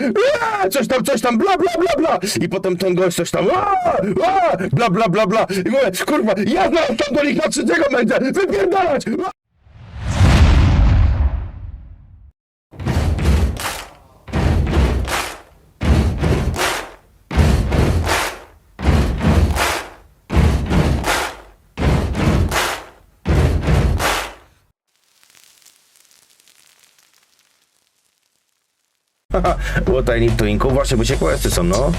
eee, coś tam, coś tam, bla, bla, bla, bla. I potem ten gość coś tam, aaa, aaa, bla, bla, bla, bla. I mówię, kurwa, ja zaraz tam do nich na trzeciego będę, wypierdalać. What I need to improve? Właśnie, bo się questy są, no.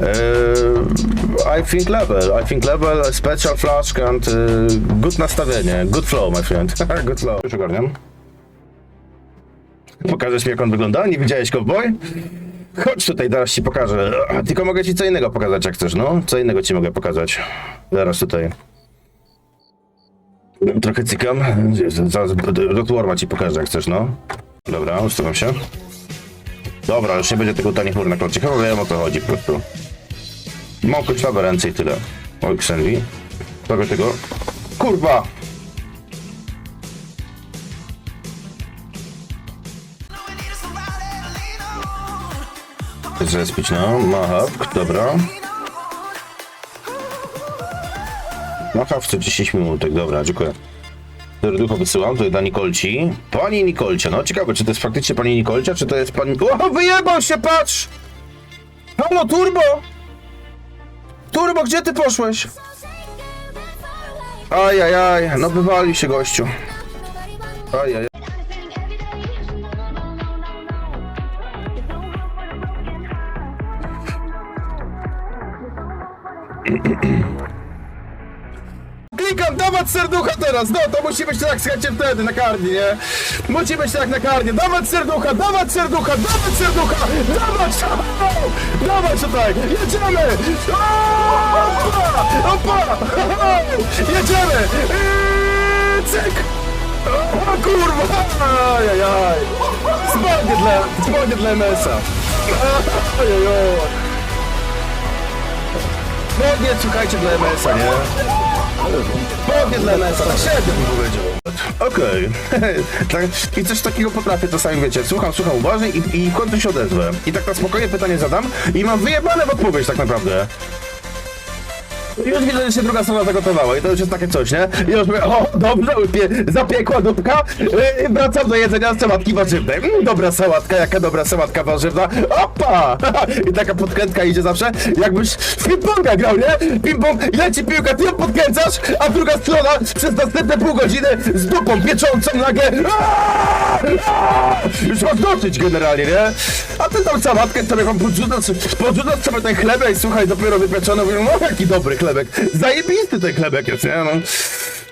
Eee, I think level, I think level, special flash and e, good nastawienie, good flow, my friend. good flow. Już ogarniam. Pokażesz mi, jak on wygląda? Nie widziałeś cowboy? Chodź tutaj, zaraz ci pokażę. Tylko mogę ci co innego pokazać, jak chcesz, no. Co innego ci mogę pokazać. Zaraz tutaj. Trochę cykam. Zaraz Rotwarma ci pokażę, jak chcesz, no. Dobra, ustawiam się. Dobra, już nie będzie tego tani chmur na klocie. Chyba wiem o co chodzi po prostu. Mam kończowe ręce i tyle. Oj, Xenvi. Tego, tego. Kurwa! Zespić, no. Mahawk, dobra. Mahawk co 10 minutek, dobra, dziękuję. Serducho wysyłam tutaj dla Nikolci. Pani Nikolcia, no ciekawe, czy to jest faktycznie pani Nikolcia, czy to jest pani... O, wyjebał się, patrz! Halo, Turbo! Turbo, gdzie ty poszłeś? Ajajaj, no wywalił się gościu. Ajajaj. Klikam, dawać serducha teraz, no to musi być tak, słuchajcie, wtedy na karnie, nie? Musi być tak na karnie, dawać serducha, dawać serducha, dawać serducha, dawać, o, dawać tutaj, jedziemy! Opa, opa, jedziemy! Eee, Cyk! O kurwa! Ajajaj! Spodnie dla, spodnie dla MS-a! Ajajaj! Spodnie, słuchajcie, dla MS-a, nie? Spodnie dla MS-a, tak średnio bym powiedział. Okej. tak, I coś takiego potrafię czasami, wiecie, słucham, słucham uważnie i, i w końcu się odezwę. I tak na spokojnie pytanie zadam i mam wyjebane w odpowiedź tak naprawdę. Już widzę, że się druga strona zagotowała i to już jest takie coś, nie? I już mówię, o, dobrze, pie, zapiekła dupka, yy, wracam do jedzenia sałatki warzywnej. Mm, dobra sałatka, jaka dobra sałatka warzywna. Opa! I taka podkrętka idzie zawsze, jakbyś w ping-ponga grał, nie? Ping-pong, leci piłka, ty ją podkręcasz, a druga strona przez następne pół godziny z dupą pieczącą! Aaaa! Już masz generalnie, nie? A ty tą sałatkę sobie wam podrzucasz, podrzucasz sobie ten chlebek i słuchaj, dopiero wypieczony, mówią, no jaki dobry chlebek. Zajebisty ten chlebek jest, nie? No.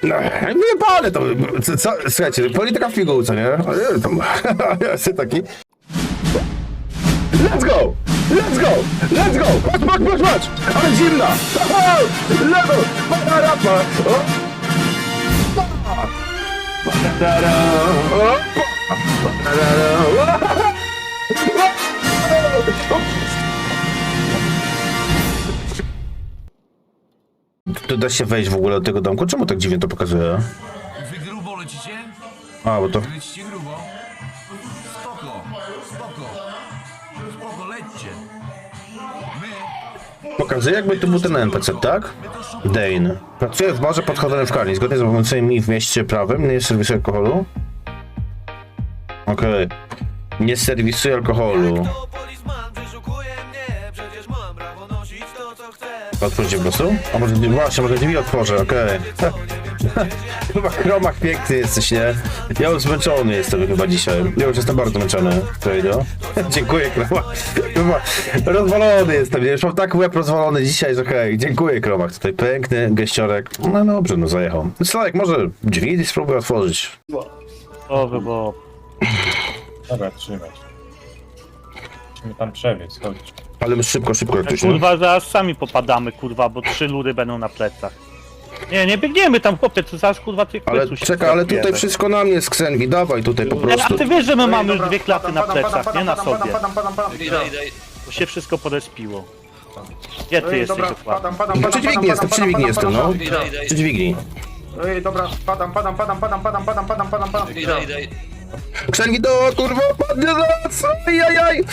No, wyjebane to, co, co, słuchajcie, polityka w figułce, nie? Nie, ja jestem taki... Let's go! Let's go! Let's go! Patrz, patrz, patrz, patrz! Ale zimna! Lewo! Para, rapa! Tu da się wejść w ogóle do tego domku? Czemu tak dziwnie to pokazuje? Wy grubo lecicie? A, bo to... Lecicie grubo? Spoko, spoko. Spoko, lećcie. My, Pokazuje jakby to był ten NPC, tak? Dane. Pracuje w barze pod hotelem w Karni. Zgodnie z obowiązującymi w mieście prawem nie serwisuje alkoholu. Okej. Nie serwisuje alkoholu. Otwórzcie po prostu? A może właśnie, może drzwi otworzę, okej. Chyba chromach piękny jesteś, nie? Ja już zmęczony jestem chyba dzisiaj. Ja już jestem bardzo zmęczony. Trejdo. Dziękuję, Kromach. Chyba rozwalony jestem, nie? Już mam tak łeb rozwalony dzisiaj, że okej. Dziękuję, Kromach. Tutaj piękny geściorek. No dobrze, no zajechał. Sławek, może drzwi spróbuj otworzyć. To by było. Dobra, trzymaj. Musimy tam przebiec, chodź. Ale my szybko, szybko jak ktoś, nie? Kurwa, zaraz sami popadamy, kurwa, bo trzy lury będą na plecach. Nie, nie biegniemy tam, chłopie, to zaraz kurwa tych Ale pleców się czekaj, ale tutaj wszystko na mnie z Ksenwi. Dawaj tutaj po prostu. A ty wiesz, że my mamy już dwie klaty na plecach, nie na sobie. Padam, padam, padam. Idę, idę. To się wszystko podespiło. Gdzie ty Ej, jesteś dobra, dokładnie? padam, padam, Przy padam, dźwigni jestem, przy dźwigni jestem, no. Idę, idę, Przy dźwigni. Ej, dobra, padam, padam, padam, padam, padam, padam, padam, padam, padam. idę, do kurwa, padnie do nas! Ajajaj!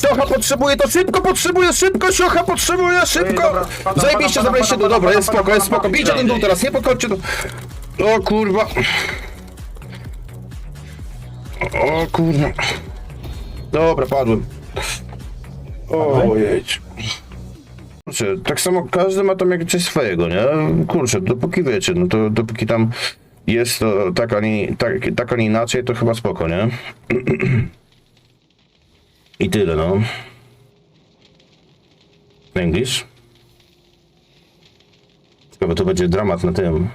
Siocha potrzebuje to szybko, potrzebuje szybko, Siocha potrzebuje szybko! dobra, padam, Zajebiście, zabraliście do dobra, jest spoko, jest spoko. Bijcie ten dół teraz, nie podchodźcie do... O kurwa. O kurwa. Dobra, padłem. Ojej. Kurczę, tak samo każdy ma tam jakieś swojego, nie? Kurczę, dopóki wiecie, no to dopóki tam jest to tak, a nie, tak, tak, a nie inaczej, to chyba spoko, nie? I tyle, no. English? Tylko to będzie dramat na tym.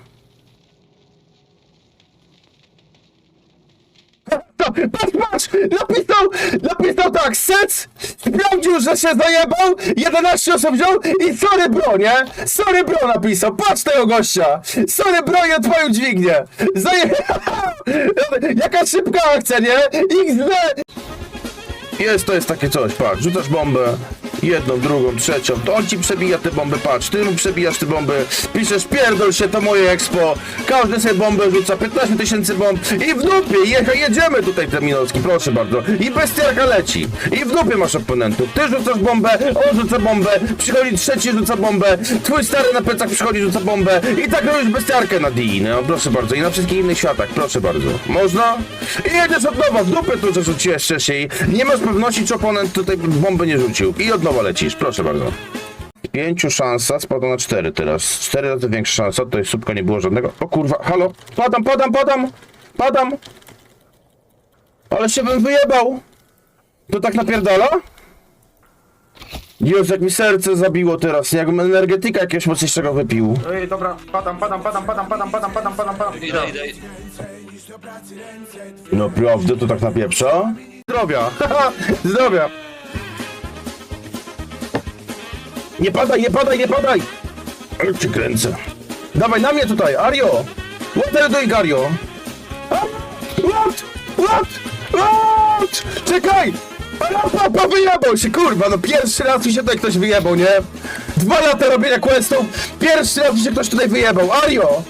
Patrz, patrz! Napisał, napisał tak, Sec sprawdził, że się zajebał, 11 osób wziął i sorry bro, nie? Sorry bro napisał, patrz tego gościa! Sorry bro, ja twoją dźwignię! Zajebał! Jaka szybka akcja, nie? XD! Jest, to jest takie coś, patrz, rzucasz bombę, jedną, drugą, trzecią, to on ci przebija te bomby, patrz, ty mu przebijasz te bomby, piszesz pierdol się, to moje expo, każdy sobie bombę rzuca, 15 tysięcy bomb. I w dupie, jecha, jedziemy tutaj te proszę bardzo, i bestiarka leci, i w dupie masz oponentów, ty rzucasz bombę, on rzuca bombę, przychodzi trzeci, rzuca bombę, twój stary na plecach przychodzi, rzuca bombę. I tak robisz bestiarkę na DI, no proszę bardzo, i na wszystkich innych światach, proszę bardzo, można? I jedziesz od nowa, w dupę tu, rzuciłeś wcześniej, nie masz pewności, czy oponent tutaj bomby nie rzucił. I od nowa lecisz, proszę bardzo. Z Pięciu szansa spada na cztery teraz. Cztery razy większa szansa, to jest słupka nie było żadnego. O kurwa, halo, padam, padam, padam, padam. Ale się bym wyjebał. To tak napierdala? Jezu, jak mi serce zabiło teraz, jakbym energetyka jakiegoś mocniejszego wypił. Ej, dobra, padam, padam, padam, padam, padam, padam, padam, padam, padam. Idę, idę, idę. Naprawdę to tak napieprza? Zdrowia! haha, Zdrowia! Nie padaj, nie padaj, nie padaj! Ale cię kręcę. Dawaj na mnie tutaj, Ario! What are doing, Ario? What? What? What? Czekaj! Pa, pa, pa, wyjebał się, kurwa, no pierwszy raz mi się tutaj ktoś wyjebał, nie? Dwa lata robienia questów, pierwszy raz mi się ktoś tutaj wyjebał, Ario!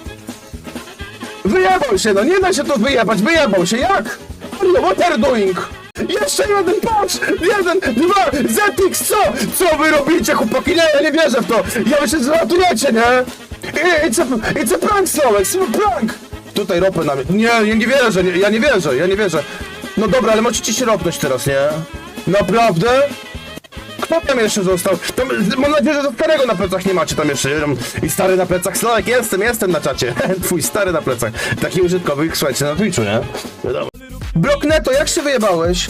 Wyjebał się, no nie da się tu wyjebać, wyjebał się, jak? No, what are you doing? Jeszcze jeden, patrz! Jeden, dwa, Zetix, co? Co wy robicie, chłopaki? Nie, ja nie wierzę w to! Ja myślę, że ratujecie, nie? I- It's a, it's a prank, Slowek, it's a prank! Tutaj ropę na mnie. Nie, ja nie wierzę, nie, ja nie wierzę, ja nie wierzę. No dobra, ale możecie się ropnąć teraz, nie? Naprawdę? Kto tam jeszcze został? Tam, mam nadzieję, że starego na plecach nie macie tam jeszcze. I stary na plecach, Slawek, jestem, jestem na czacie. Twój stary na plecach. Taki użytkowy, słuchajcie, na Twitchu, nie? Wiadomo. Brokneto, jak się wyjebałeś?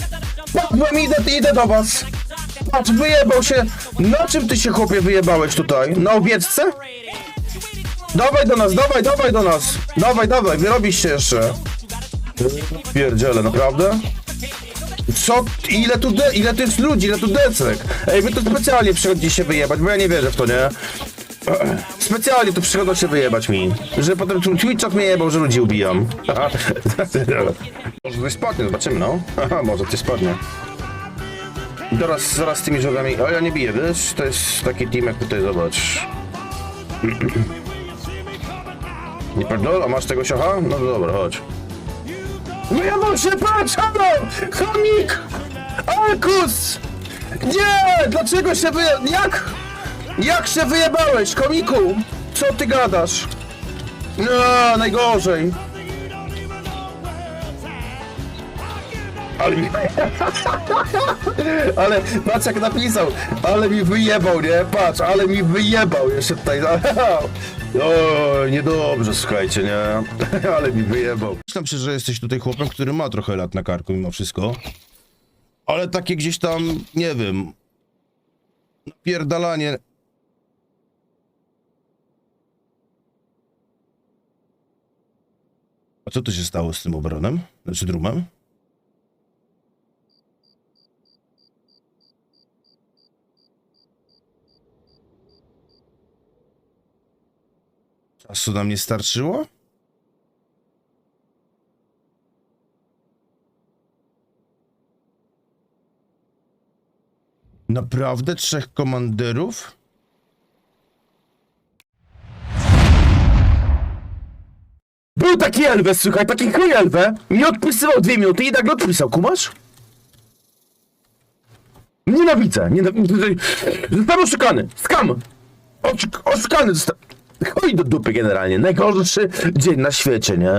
Padłem, idę, idę do was. Patrz, wyjebał się. Na czym ty się, chłopie, wyjebałeś tutaj? Na owieczce? Dawaj do nas, dawaj, dawaj do nas. Dawaj, dawaj, wyrobisz się jeszcze. Pierdziele, naprawdę? Co? Ile tu, de- ile tu jest ludzi, ile tu desek? Ej, wy tu specjalnie przychodzicie się wyjebać, bo ja nie wierzę w to, nie? Specjalnie tu przychodzą się wyjebać mi. Że potem tu Twitchok mnie jebał, że ludzi ubijam. Może coś spadnie, zobaczymy, no. Może coś spadnie. Teraz, zaraz z tymi żogami... O, ja nie biję, wiesz? To jest taki team jak tutaj, zobacz. Nie pierdol, a masz tego siocha? No dobra, chodź. Wyjebał się, patrz, halo! Chomik! Alkus! Nie! Dlaczego się wyje... Jak? Jak się wyjebałeś, komiku? Co ty gadasz? No, najgorzej. Ale mi... ale patrz jak napisał, ale mi wyjebał, nie? Patrz, ale mi wyjebał jeszcze tutaj. O, niedobrze, słuchajcie, nie? ale mi wyjebał. Myślałem się, że jesteś tutaj chłopem, który ma trochę lat na karku mimo wszystko. Ale takie gdzieś tam, nie wiem, napierdalanie. A co tu się stało z tym obronem? Znaczy drumem? Czasu nam nie starczyło? Naprawdę trzech komanderów? Był taki Elwes, słuchaj, taki chuj Elwe. Mi odpisywał dwie minuty i tak odpisał, kumasz? Nienawidzę, nienawidzę. Zostałem oszukany, skam! Oszuk- Oszukany zostałem. Chodź do dupy generalnie, najgorszy dzień na świecie, nie?